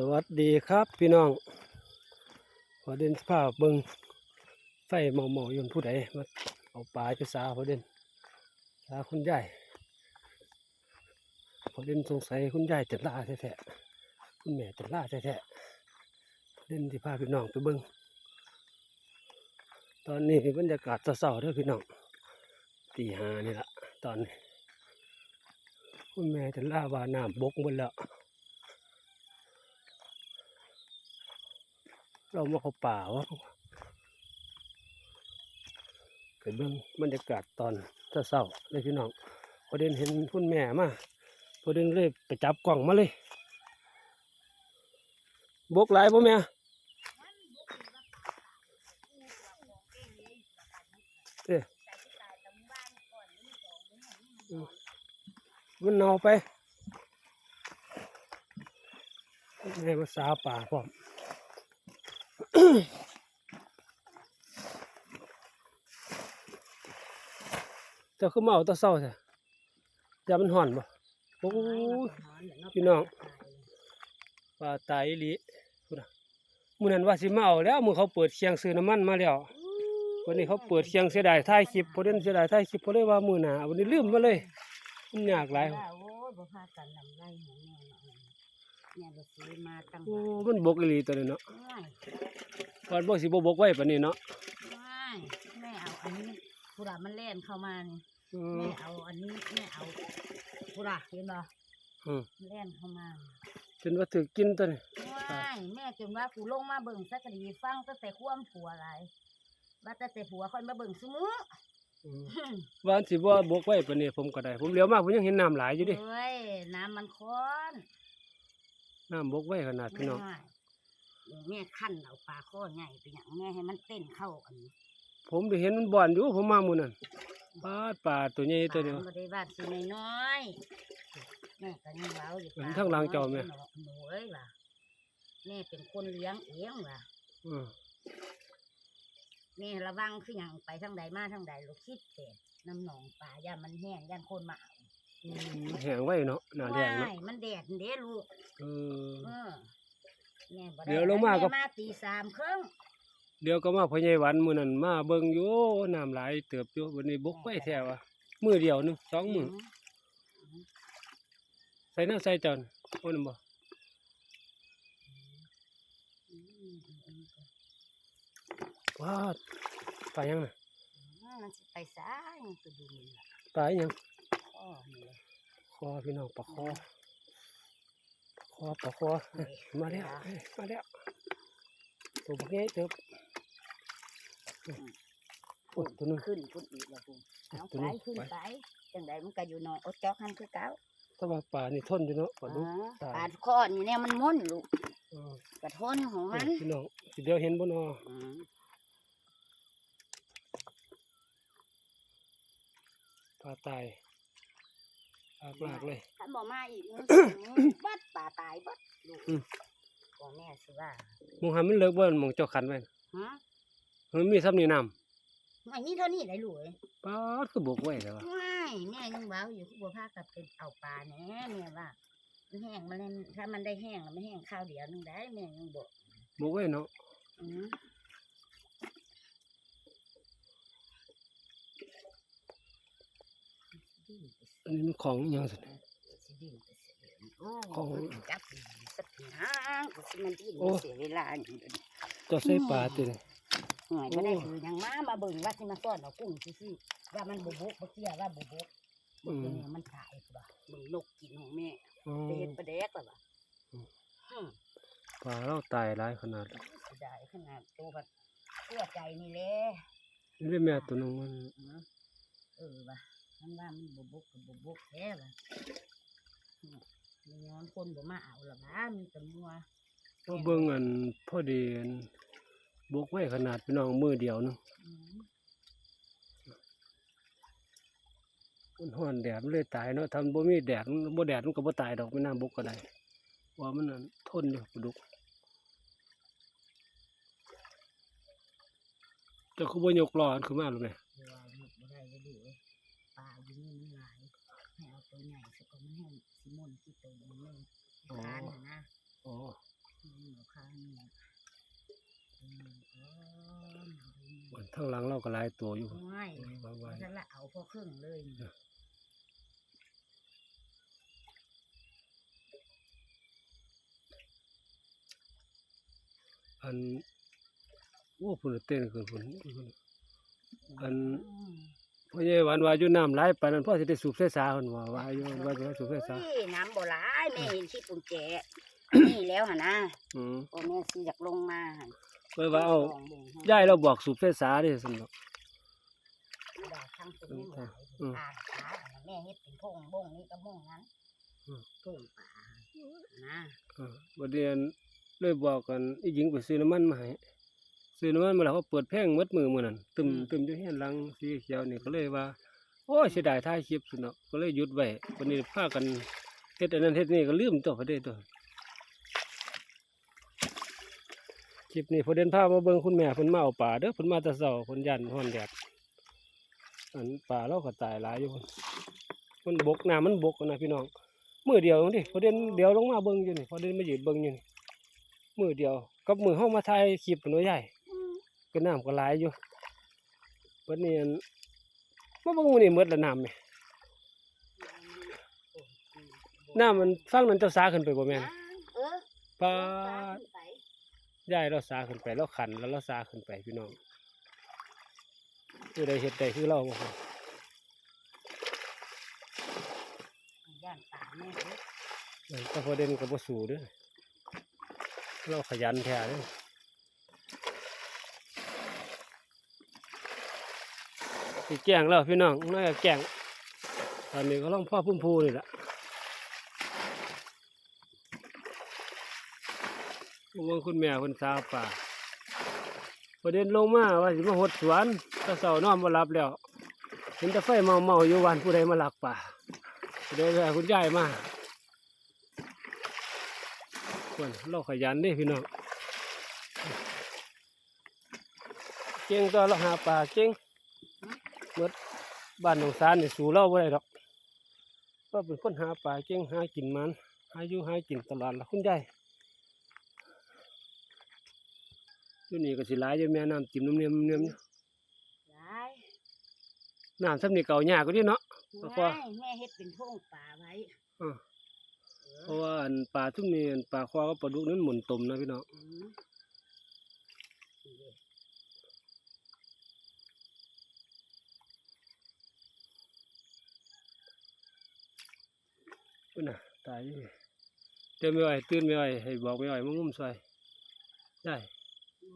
สวัสดีครับพี่น้องพอเด่นสภาพเบิงไฟเมาเมาๆอยนผู้ใดมาเอาปลาไปสาพอเด่นสาคุณยายพอเด่นสงสัยคุณยายจะล่าแท้ๆคุณแม่จะล่าแท้ๆเด่นที่พาพี่น้องไปเบิงตอนนี้บรรยากาศเศร้าๆด้อพี่น้องตีหานี่ละตอนนี้คุณแม่จะล่าว่าน้ำบกหมดแล้ว เรามาเขาป่าวะเกิดเบื้องบรรยากาศตอนเศร้าเลยพี่น้องพอเดินเห็นคุณแม่มาพอเดินเลยไปจับกล่องมาเลยบกหลายป่ะแม่เอ๊ะมมันเนาไปแม่มาสาป่าพร้อม เจ้าคือมาเอาแตะเศร้าใช่ยามันห่อนบ่โอ้ยพี่น้องปลาตายอีหลีพุ่นน่ะมื้อนั้นว่าสิมาเอาแล้วมื้อเขาเปิดเคียงซื้อน้ำมันมาแล้ววันนี้เขาเปิดเคียงเสียดายถ่ายคลิปพอเด่นเสียดายถ่ายคลิปเพราะเลยว่ามื้อหน้าวันนี้ลืมมาเลยมันยากหลาย โอ้ยบ่พากันลำไรของแม่เนาะแม่ก็ซื้อมาตั้งโอ้ มันบกอีหลีตัวนี้เนาะง่ายตอนบ่สิบ่บกไว้ปานนี้เนาะง่ายแม่เอาอันนี้ผู้ดามันแล่นเข้ามานี่อืมแม่เอาอันนี้แม่เอาผู้ดาเห็นบ่อืมมันแล่นเข้ามาจนว่าถึกกินตัวนี้ง่ายแม่จนว่ากูลงมาเบิ่งสักคดีฟังตั้งแต่ความผัวหลายว่าตั้งแต่ผัวค่อยมาเบิ่งซุมื้ออืมว่าอันสิบ่บกไว้ปานนี้ผมก็ได้ ผมเหลียวมาผมยังเห็นน้ำหลายอยู่ดิเอ้ยน้ำมันค้อน น้ำบกไว้ขนาดพี่น้องง่ายเดี๋ยวแม่คั่นเอาปลาข้อใหญ่ไปอย่างแม่ให้มันเต้นเข้าอันนี้ผมได้เห็นมันบ่อนอยู่ผมมามื้อนั้นปลาดปลาตัวใหญ่ตัวเดียวบ่ได้ว่าสิน้อยๆแม่ก็ยังเว้าอยู่เห็นข้างหลังจอไหมหนูเอ้ยว่ะแม่เป็นคนเลี้ยงเองว่ะอืมแม่ระวังคือหยังไปทางใดมาทางใดลูกคิดเป็ดน้ำหนองป่าย่ามันแห้งย่านคนมาเอาอืม แห้งไว้เนาะหน้าแดงเนาะว้ายมันแดดเด้ลูกเออ เออแม่บ่ได้เดี๋ยวลงมาก็ แมาตีสามครึ่งเดี๋ยวก็มาพ่อใหญ่หวันมื้อนั้นมาเบิ่งอยู่น้ำหลายเติบอยู่วันนี้บกไว้แท้ว่ะมื้อเดียวหนึงสองมื้อใส่น้ำใส่จานโอ้นั่นบ่อืมอืมอืมว้าดปลายังน่ะอืมมันสิไปซ้ายมันก็ดูนี่ล่ะปลาอีหยังอ้อนี่ล่ะ คอพี่น้องปลาคอคอปลาคอเอ้ยมาแล้วเอ้ยมาแล้วตัวบักใหญ่เติบโอ้ยตัวหนึงขึ้นพุ่นอีกแล้วพุ่นเอาตัวไปนี้ขึ้นไปไปจังใดมันก็อยู่นอนอดจอกหันคือเก่าแต่ว่าปลานี่ทนอยู่เนาะปลาดุกอ๋อตายปลาข้อนอยู่เนี่ยมันม่นลูกเออกระทนของมันพี่น้องสิเดี๋ยวเห็นบ่เนาะอืมปลาตาย ปลากลากเลยถ้าบอกมาอีกมึงบัดป่าตายบัดลูกอืมบอกแม่สิว่าหมองหันมันเลิกบ่หมองเจ้าขันไว้น่ะฮะมันมีซ้ำนี่น้ำไม่นี่เท่านี้ได้ลูกเอ้ยปลาดคือบกไว้แต่ว่าไม่แม่ยังเว้าอยู่คือบัวพากับเป็นเอาปลาแหน่แม่ว่ามันแห้งมันเล่นถ้ามันได้แห้งแล้วมันแห้งข้าวเดียวนึงได้แม่ยังบอกบกไว้เนาะอืม อันนี้มันของอหยังสิสิดิ้นไปเสียเดี๋ยวนี้โอ้ของจับสักทีห้างก็สิมันดิ้นโอ้เสียเวลาอย่างนี้เจะใส่ปลาตัวนี้หน่อยก็ได้โอ้คือหยังมามาเบิ่งว่าสิมาซ่อนเอากุ้งซื่อๆว่ามันบ่บกบ่เตี้ยว่าบ่บกบ่เป็นหยังมันตายบ่เบิ่งนกกินของแม่อ๋อไปเฮ็ดปลาแดกล่ะบ่อืมอืมปลาเราตายหลายขนาดแล้วเสียดายขนาดตัวก็ตัวใจนี่แหละนี่ได้แม่ตัวหนึงมันอืมเออว่ะ มันว่ามันบ่บกก็บ่บกแท้ว่ะมมีย้อนคนบ่มาเอาละบ้ามีแต่มัวก็เบิ่งอันพอดีอันบกไว้ขนาดพี่น้องมือเดียวเนึงอืมมันฮ้อนแดดมันเลยตายเนาะทำบ่มีแดดมันบ่แดดมันก็บ่ตายดอกไม่น้ำบกก็ได้ว่ามันอันทนอยู่ปลาดุกเจ้าคือบ่ยกล้ออันขึ้นมาหรือไง ตันึ่งร้านนะโอ้มันอยู่ข้างนี้ตัหนึ่อนทั้งหลังเราก็หลายตัวอยู่ไม่ายบางวันนั่นละเอาพอครึ่งเลยอันโอ้พุ่นเต้นกันพุ่นอัน อืมพ่อใหญ่หวานว่าอยู่น้ำหลายปานนั้นพ่อสิได้สูบใส่สาเพิ่นว่าว่าอยู่ว่าจะสูบใส่สาเฮ้ยน้ำบ่หลายแม่เห็นที่ปุ่นแจ นี่แล้วหั่นนะอืมพ่อแม่สิอยากลงมาหั่นเพิ่นว่าเอาลงบิ่งให้ยายเราบอกสูบใส่สาเด้ซั่นดอกดอกทางตรงนี้หลายอืมอ่างขาอันนั้นแม่เฮ็ดเป็นพงบ่งนี่ก็บ่งนั้นอืม พงป่านะ เออบัดเดียนเลยบอกกันอีหญิงไปซื้อน้ำมันมาให้ ซื้อน้ำมันมาแล้วเขาเปิดแพงหมดมือมื้อนั้นตึมตึมอยู่เฮียนหลังสีเขียวนี่ก็เลยว่า โอ้ยเสียดายถ่ายคลิปซั่นเนาะก็เลยหยุดไว้วันนี้พากันเฮ็ดอันนั้นเฮ็ดนี่ก็ลืมตัวพอดีตัวคลิปนี้พอเดินพามาเบิ่งคุณแม่เพิ่นมาเอาปลาเด้อเพิ่นมาแต่เช้าเพิ่นยันฮ้อนแดดอันปลาเราก็ตายหลายอยู่พุ่นมันบกน้ำมันบกนะพี่น้องมือเดียวนี่พอเดินเดียวลงมาเบิ่งอยู่นี่พอเดินมายืนเบิ่งอยู่นี่มือเดียว กับมือเฮามาถ่ายคลิปหนูใหญ่ ก็น้ำก็หลายอยู่วันนี้อันมาเบิ่งมื้อนี้หมดละน้ำแหมน้ำมันฟังนั้นเจ้าสาขึ้นไปบ่แม่นเออปาดไปยายเราสาขึ้นไปเราขันแล้วเราสาขึ้นไปพี่น้องคือได้เฮ็ดได้คือเราบ่ครับย่านป่าแม่เด้อแต่พอเดินก็บ่สู้เด้อเราขยันแท้เด้อ สิแกงแล้วพี่น้องน่าจะแกงตอนนี้ก็ลองพ่อพุ่มพูนี่ล่ะเบิ่งคุณแม่เพิ่นสาป่าพอเดินลงมาว่าสิมาหดสวนตะเสานอนบ่หลับแล้วเห็นต่ไฟเมาเมาอยู่วันผู้ใดมาหลักป่าผู้ใดแวคุณยายมาคนเราขยันเด้พี่น้องเก่งตัวเราหาป่าเก่ง เมื่อบ้านหนองสารนี่สู่เราบ่ได้ดอกเราเป็นคนหาป่าเก่งหากินมันหาอยู่หากินตลอดละคุณยายอยู่นี่ก็สิหลายอยู่แม่น้ำจิ้มน้ำเนียมเนียมอยู่หลายน้ำซ้ำนี่เก่ายากกว่านี้เนาะแล้วก็ง่ายแม่เฮ็ดเป็นพงป่าไว้อ่าเออเพราะว่าอันปลาทุ่มนี้อันปลาคอกับปลาดุกนั้นหมุนตมนะพี่น้อง อืมนี่เด้อ พุ่นน่ะตายอยู่เดี๋ยวไม่ไหวตื่นไม่ไหวให้บอกไม่ไหวมางุ้มซอยได้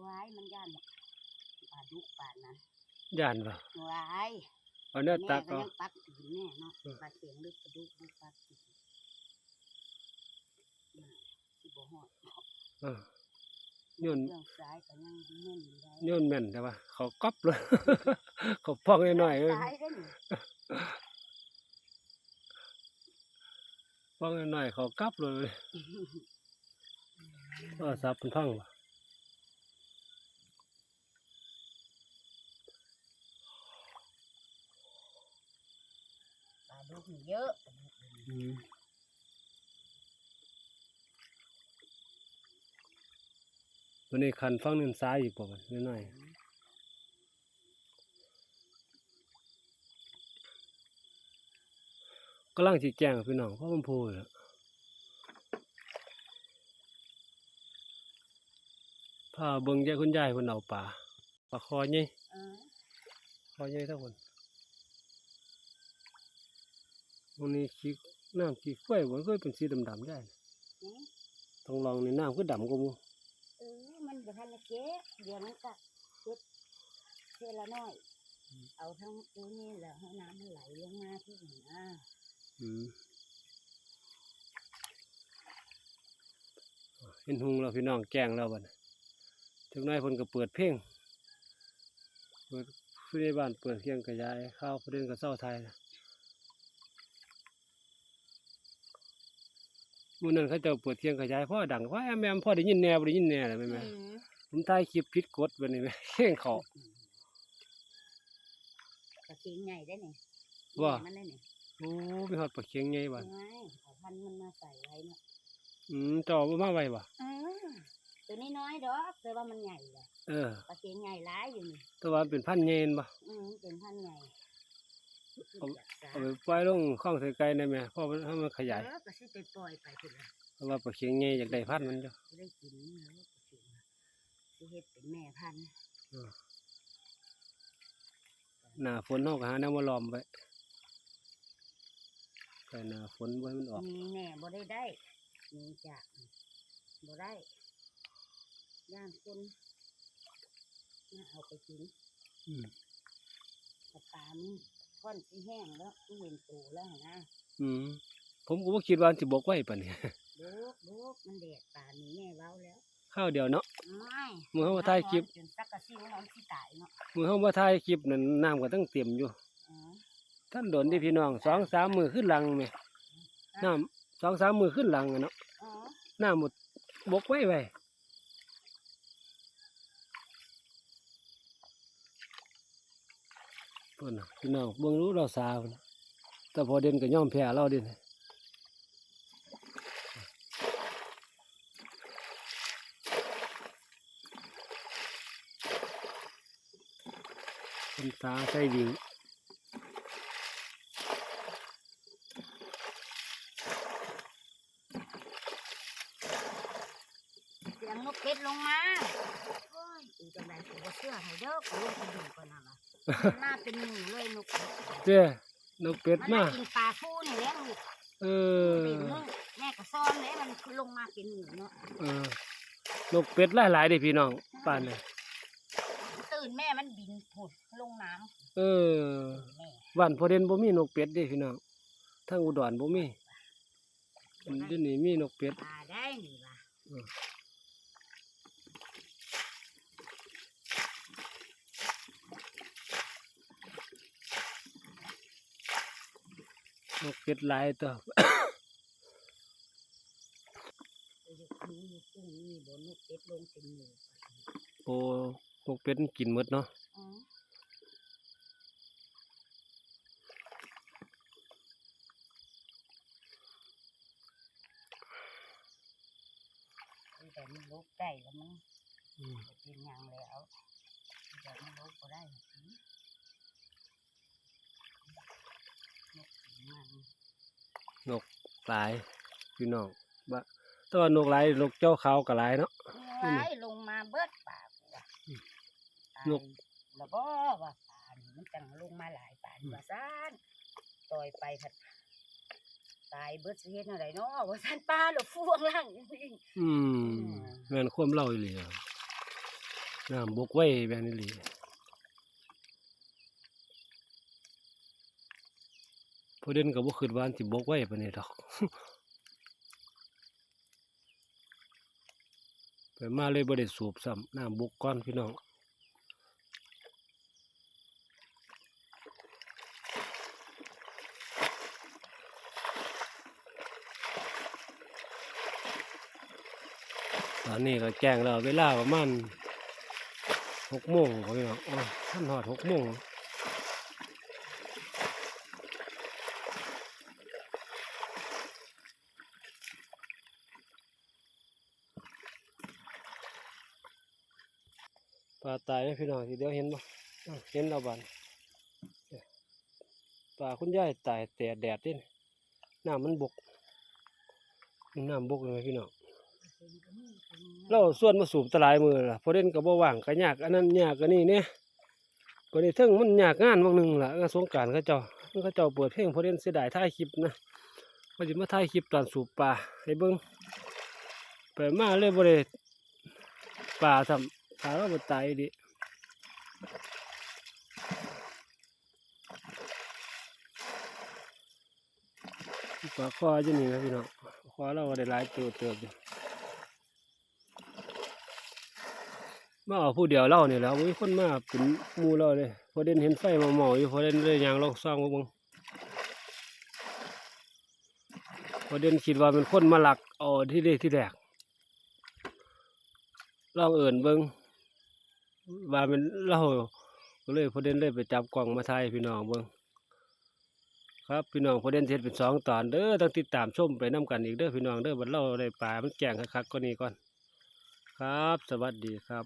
ไว้มันย่านป่าดุกป่านั้นย่านป่ะไว้เอาเนื้อแม่ตักก็เอายังปักตีนแม่เนาะเออปลาเสียงลึกปลาดุกมันปักตีนน่ะสิบ่ฮอดเออโยนเรื่องซ้ายก็ยังแม่นอยู่ได้โยนแม่นแต่ว่า เขาก๊อบเลยเขาพองหน่อยๆเออซ้าย เด้อนี่พองหน่อยๆเขาก๊อบเลยก็ซับเป็นพังว่ะปลาดุกนี่เยอะปลาดุกนี่อืมตัวนี้คันฟังนึงซ้ายอีกป่ะมันน้อยๆ กำลังสิแจ้งพี่น้องเพราะมันพูดแล้วพาเบิ่งยายคุณยายเพิ่นเอาปลาปลาคอใหญ่เออคอใหญ่เท่าคนวันนี้ขี้น้ำขี้ข้วยบ่เคยเป็นสีดำๆได้นี่ต้องลองนี่น้ำคือดำกว่าหมู่เออมันบ่ทันละเก๊ะเดี๋ยวมันก็เก็บเทละน้อย เอาทั้งตัวนี้แหละให้น้ำมันไหลลงมาที่นี่นะอืม เห็นหุงแล้วพี่น้องแกล้งแล้วบัดนี้ถึงน้อยเพิ่นก็เปิดเพลงเปิดผู้ในบ้านเปิดเครื่องขยายข้าวประเด็นก็เศร้าไทยนะมื้อนั้นเขาเจ้าเปิดเทียงขยายพ่อดังพ่อแอมแอมพ่อได้ยินแหน่บ่ได้ยินแหน่เลยแม่แม่อืมผมถ่ายคลิปผิดกฎบัดนี้แม่เข่งเขากระเทียมใหญ่ได้นี่ว่ามันได้นี่ โอ้มีฮอดปลาเค็งใหญ่บัดไงเอาพันธุ์มันมาใส่ไว้เนาะอืมเจอบ่มาไว้บ่เออตัวนี้น้อยดอกแต่ว่ามันใหญ่เลยเออปลาเค็งใหญ่ร้ายอยู่นี่แต่ว่าเป็นพันธุ์ใหญ่เห็นบ่ อืมเป็นพันธุ์ใหญ่เอา เอาไปปล่อยลงคลองใส่ไก่ได้ไหมเพราะมันให้มันขยายเออก็สิไปปล่อยไปพุ่นละเพราะว่าปลาเข็งใหญ่อยากได้พันธุ์มันจ้ะสิได้กินแล้วปลาเค็งสิเฮ็ดเป็นแม่พันธุ์หน้าฝนเฮาก็หาแนวมาล้อมไว้ แต่หน้าฝนบ่ให้มันออก มีแน่บ่ได้ได้มีจากบ่ได้ย่างคนน่าเอาไปกินอืมปลาปลามันค่อนสิแห้งแล้วมันเห็นโตแล้วหั่นนะอืมผมก็บ่คิดว่ามันสิบกไว้ปานนี้โดกโดกมันแดดป่านนี้แม่เว้าแล้วข้าวเดียวเนาะไม่มื้อเขามาถ่ายคลิปจนสักกะซิวน้องสิตายเนาะมื้อเฮามาถ่ายคลิปนั่นน้ำก็ตั้งเต็มอยู่อ๋อ ท่านโดนที่พี่น้องสองสามมือขึ้นหลังแม่น้ำสองสามมือขึ้นหลังอะเนาะอ๋อน้ำหมดบกไว้ไว้เพิ่นน่ะพี่น้องเบิ่งรู้เราสาวพุ่นแต่พอเด่นก็ย่อมแพ้เราเด่นเป็นตาใส่วิ่ง เสียงนกเก็ดลงมาโอ้ยอีจังไดกูบ่เชื่อ ให้เด้อกูลงไปดูก่อนน่ะล่ะมันน่าเป็นหนูเลยนกเก็ดเจ้นกเป็ดมันมามากินปลาฟูนี่แหละลูกเออเป็นนึ่งแม่ก็ซ่อนเลยมันลงมาเป็นหนูเนาะเออนกเป็ดหลายๆเด้พี่น้องป่านนี้มันตื่นแม่มันบินผุดลงน้ำเออแม่บ้านพอเด่นบ่มีนกเป็ดเด้พี่น้องทางอุดรบ่มีอันเดี๋ยวนี้มีนกเป็ด ปลาได้นี่ล่ะ นกเป็ดหลายตัวไปอยู่นี่อยู่กุ้งนี่บ่นกเก็ดลงเป็นหนูโอ้นกเป็ดมันกินหมดเนาะอ๋อแต่มันลุกได้แล้วมั้งอืมบ่กินหยังแล้วแต่มันลุกก็ได้หือ นกกินมันนกหลายพี่น้องบะแต่ว่านกหลายนกเจ้าขาวก็หลายเนาะไว้ลงมาเบิดป่ากูว่ะอืมตายนกแล้วก็ว่าป่านี่มันจังลงมาหลายป่านี่ว่าซ่านต่อยไปผัดตายเบิดสิเฮ็ดอะไรเนาะว่าซ่านป้าหรือฟ่วงล่างวิ่งอืมแม่นความเล่าอีหลีอะน้ำบกไว้แบบนี้หลี อเด่นก็บ่คิดว่านสิบกไว้ปานนี้ดอกไปมาเลยบ่ได้สูบซ้ำน้ำบกก่อนพี่น้องตอนนี้ก็แจ้งแล้วเวลาประมาณหกโมงพี่น้องอ๋อท่านหอดหกโมง ลาตายไหมพี่น้องทีเดียวเห็นบ่เห็นแล้วบันปลาคุณยายตายแต่แดดนี่น้ำมันบกน้ำบกเลยไหมพี่น้องเราส่วนมาสูบตะหลายมือล่ะพอเด่นก็บ่ว่างก็ยากอันนั้นยากอันนี้เนี่ยพอดีเทิงมันยากงานบางหนึ่งล่ะงานสงการเขาเจ้ามันเขาเจ้าเปิดเพลงพอเด่นเสียดายถ่ายคลิปนะว่าสิมาถ่ายคลิปตอนสูบปลาให้เบิ่งไปมาเลยบ่ได้ปลาทำ ปลาเราบ่ตายดิปลาคออยู่นี่นะพี่น้องคอเราได้หลายตัวเติบอยู่มาเอาผู้เดียวเล่านี่ยแล้วมีคนมาเป็นมูเราเลยพอเด่นเห็นไฟมาหมออยู่พอเด่นเลยยางลองซ่องมาบิ่งพอเด่นคิดว่าเป็นคนมาหลักเอที่เดที่แรกลองเอิ่นเบิ่ง ว่าเป็นเล่าก็เลยพอเด่นเลยไปจับกล่องมาไทยพี่น้องเบิ้งครับพี่น้องพอเด่นเสร็จเป็นสองตอนเด้อต้องติดตามชมไปน้ากันอีกเด้อพี่น้องเด้อบัดเราได้ปลามันแก่งคักๆก็นี้ก่อน ครับ สวัสดีครับ